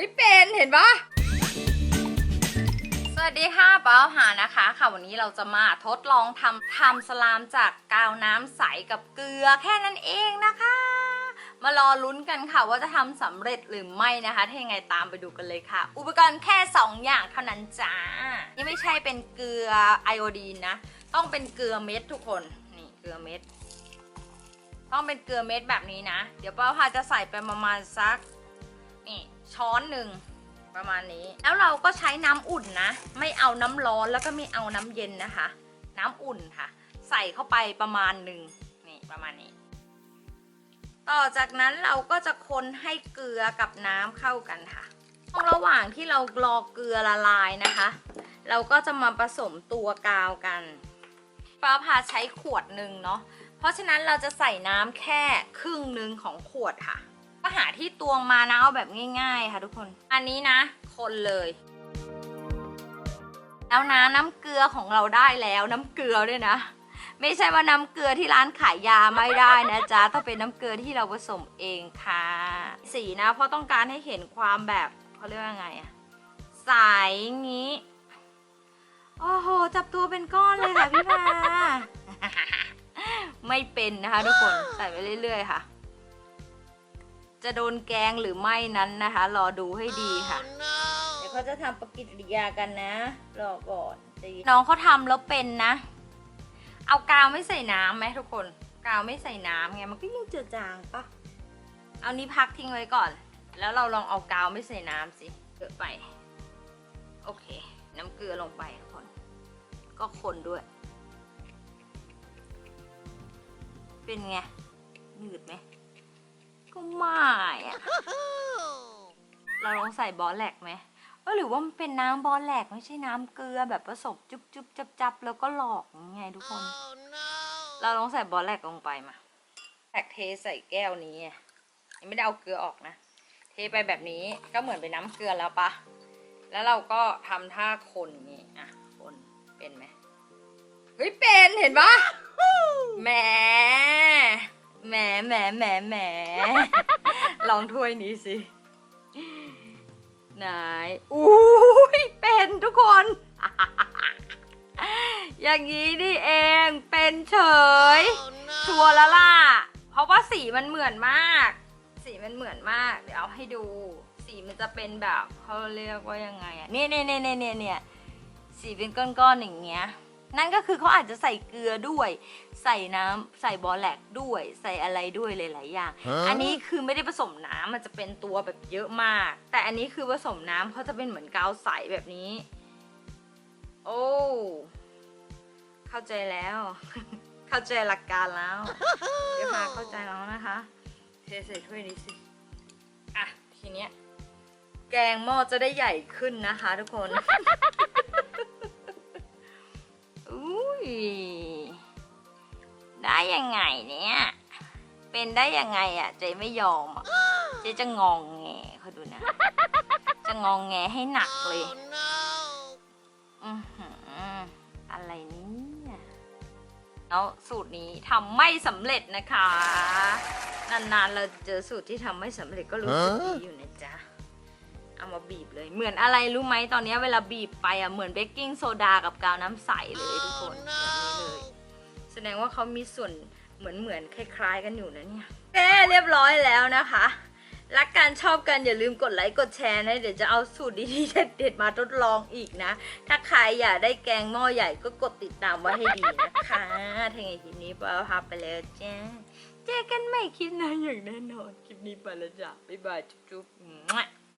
ฮ้ยเป็นเห็นปะสวัสดีค่ะป้าหานะคะค่ะวันนี้เราจะมาทดลองทำทำสลามจากกาวน้ำใสกับเกลือแค่นั้นเองนะคะ มารอลุ้นกันค่ะว่าจะทำสำเร็จหรือไม่นะคะ ถ้ายังไงตามไปดูกันเลยค่ะ อุปกรณ์แค่ 2 อย่างเท่านั้นจ้า นี่ไม่ใช่เป็นเกลือไอโอดีนนะ ต้องเป็นเกลือเม็ดทุกคน นี่เกลือเม็ด ต้องเป็นเกลือเม็ดแบบนี้นะ เดี๋ยวป้าพาจะใส่ไปประมาณสัก นี่ช้อนหนึ่งประมาณนี้ แล้วเราก็ใช้น้ำอุ่นนะ ไม่เอาน้ำร้อนแล้วก็ไม่เอาน้ำเย็นนะคะ น้ำอุ่นค่ะ ใส่เข้าไปประมาณหนึ่งนี่ประมาณนี้ ต่อจากนั้นเราก็จะคนให้เกลือกับน้ำเข้ากันค่ะระหว่างที่เรารอเกลือละลายนะคะ เราก็จะมาผสมตัวกาวกันป้าพาใช้ขวดหนึ่งเนาะเพราะฉะนั้นเราจะใส่น้ำแค่ครึ่งหนึ่งของขวดค่ะ ก็หาที่ตวงมานะเอาแบบง่ายๆ ค่ะทุกคน อันนี้นะ คนเลย แล้วนะน้ำเกลือของเราได้แล้วน้ำเกลือด้วยนะ ไม่ใช่ว่าน้ำเกลือที่ร้านขายยาไม่ได้นะจ๊ะต้องเป็นน้ำเกลือที่เราผสมเองค่ะ สีนะ เพราะต้องการให้เห็นความแบบเขาเรียกว่าไงอะใสงี้โอ้โห จับตัวเป็นก้อนเลยค่ะพี่พาไม่เป็นนะคะทุกคน ใส่ไปเรื่อย ๆ ค่ะ จะโดนแกงหรือไม่นั้นนะคะ รอดูให้ดีค่ะ เดี๋ยวเขาจะทำปฏิกิริยากันนะ รอก่อนดีน้องเขาทำแล้วเป็นนะ เอากาวไม่ใส่น้ำไหมทุกคน กาวไม่ใส่น้ำไง มันก็ยิ่งเจือจางปะเอานี้พักทิ้งไว้ก่อน แล้วเราลองเอากาวไม่ใส่น้ำสิเยอะไป โอเค น้ำเกลือลงไปทุกคน ก็คนด้วย เป็นไงหนืดไหม ก็ไม่อะเราลองใส่บอลแหลกไหมเออหรือว่ามันเป็นน้ำบอลแหลกไม่ใช่น้ำเกลือแบบผสมจุบจุบจับจับแล้วก็หลอกยังไงทุกคน เราลองใส่บอลแหลกลงไปมาแหลกเทใส่แก้วนี้อะยังไม่ได้เอาเกลือออกนะ เทไปแบบนี้ก็เหมือนเป็นน้ำเกลือแล้วปะแล้วเราก็ทำท่าคนอย่างนี้อะคนเป็นไหมเฮ้ยเป็นเห็นปะแหม แหมแหมแหมแมลองถ้วยนี้สิไหนอุ้ยเป็นทุกคน อย่างนี้นี่เองเป็นเฉย ชัวร์แล้วล่ะ เพราะว่าสีมันเหมือนมาก สีมันเหมือนมาก เดี๋ยวเอาให้ดู สีมันจะเป็นแบบเขาเรียกว่ายังไงอะเนี่ยเนี่ยเนี่ยเนี่ยเนี่ยสีเป็นก้อนๆอย่างเงี้ย นั่นก็คือเขาอาจจะใส่เกลือด้วย ใส่น้ำใส่บอแลกด้วย ใส่อะไรด้วยหลายๆอย่าง อันนี้คือไม่ได้ผสมน้ำมันจะเป็นตัวแบบเยอะมาก แต่อันนี้คือผสมน้ำเขาจะเป็นเหมือนกาวใสแบบนี้ โอ้เข้าใจแล้ว เข้าใจหลักการแล้ว เดี๋ยวมาเข้าใจแล้วนะคะเทใส่ถ้วยนี้สิอะทีเนี้ยแกงหม้อจะได้ใหญ่ขึ้นนะคะ ทุกคน ได้ยังไงเนี่ย เป็นได้ยังไงอะ เจ๊ไม่ยอมอะ เจ๊จะงองแงเขาดูนะ จะงองแงให้หนักเลย อือหืออะไรเนี่ยแล้วสูตรนี้ทำไม่สำเร็จนะคะ นานๆเราเจอสูตรที่ทำไม่สำเร็จก็รู้สึกดีอยู่นะจ๊ะเอามาบีบเลย เหมือนอะไรรู้ไหมตอนนี้เวลาบีบไปอะเหมือนเบกกิ้งโซดากับกาวน้ำใสเลยทุกคน ดงว่าเขามีส่วนเหมือนเหมือนๆคล้าย ๆ กันอยู่นะเนี่ยเอเรียบร้อยแล้วนะคะ รักกันชอบกันอย่าลืมกดไลค์กดแชร์นะ เดี๋ยวจะเอาสูตรดีๆเด็ดๆมาทดลองอีกนะ ถ้าใครอยากได้แกงหม้อใหญ่ก็กดติดตามไว้ให้ดีนะคะถ้าไงคลิปนี้ไปพาไปแล้วจ้าเจอกันใหม่คลิปหน้าอย่างแน่นอน คลิปนี้ไปแล้วจ้ะบ๊ายบายจุ๊บๆ